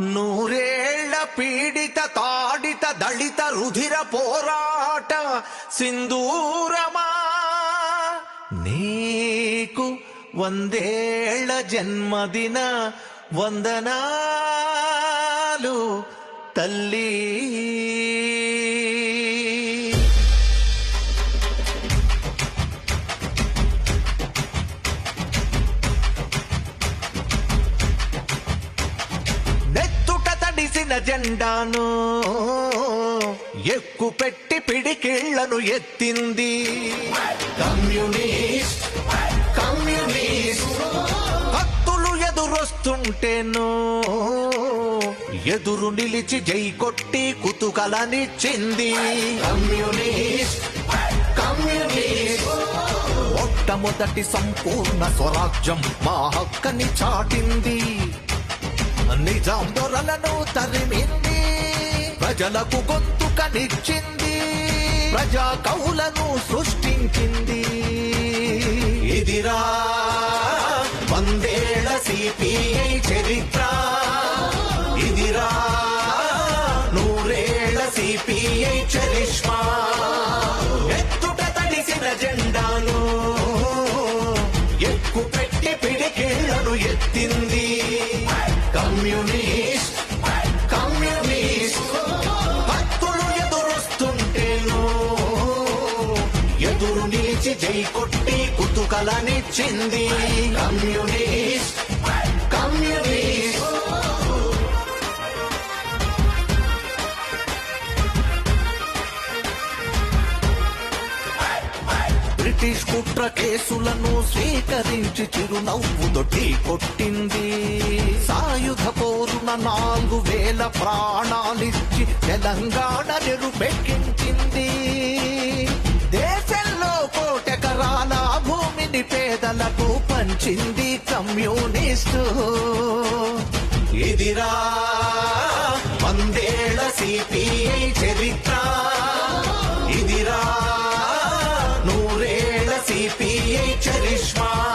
నూరేళ్ళ పీడిత తాడిత దళిత రుధిర పోరాట సింధూరమా? నీకు వందేళ్ళ జన్మదిన వందనాలు తల్లి. తడిసిన జెండాను ఎక్కు పెట్టి పిడికిళ్ళను ఎత్తింది. Communist communist. కత్తులు ఎదురొస్తుంటేను ఎదురు నిలిచి జై కొట్టి కుతుకలనిచ్చింది. కమ్యూనిస్ట్. మొట్టమొదటి సంపూర్ణ స్వరాజ్యం మా హక్కని చాటింది. నిజాం దొరలను తరిమింది. ప్రజలకు గొంతుకనిచ్చింది ప్రజా కవులను సృష్టించింది. ఇదిరా వందేళ్ళ సిపిఐ చరిత్ర. ఇదిరా నూరేళ్ళ సిపిఐ చరిష్మా. ఎత్తుట తడిసిన జెండాను ఎక్కు పెట్టి పిడికిళ్ళను ఎత్తింది. Communist communist. భక్తులు ఎదురొస్తుంటేను ఎదురు నిలిచి జై కొట్టి కుతుకలనిచ్చింది కమ్యూనిస్ట్ కమ్యూనిస్ట్. బ్రిటిష్ కుట్ర కేసులను స్వీకరించి చిరునవ్వుతో దొట్టి కొట్టింది. సాయుధ పోరున నాలుగు వేల ప్రాణాలిచ్చి తెలంగాణ నిరుపెక్కించింది. దేశంలో కోటెకరాల భూమిని పేదలకు పంచింది కమ్యూనిస్టు. ఇదిరా వందేళ్ళ సిపిఐ చరిత్ర. ఇదిరా ಪಿಎ ಚರಿಷ್ಮಾ